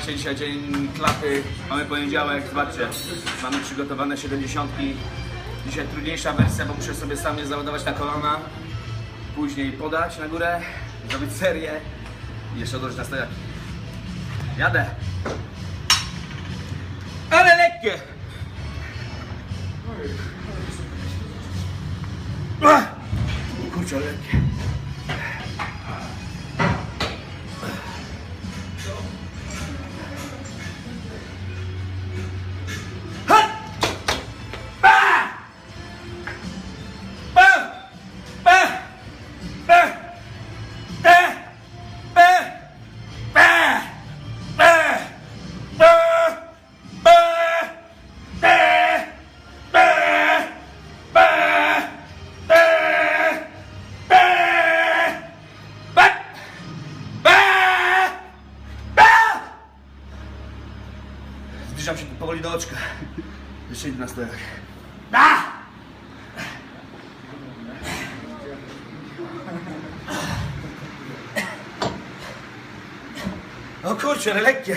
Dzisiaj dzień klapy. Mamy poniedziałek, zobaczcie. Mamy przygotowane 70. Dzisiaj trudniejsza wersja, bo muszę sobie sam je załadować na kolana. Później podać na górę, zrobić serię i jeszcze odłożyć na stojaki. Jadę. Ale lekkie! Kurczę, lekkie. Zbliżam się powoli do oczka. Jeszcze idę na stojak. O kurczę, ale lekkie.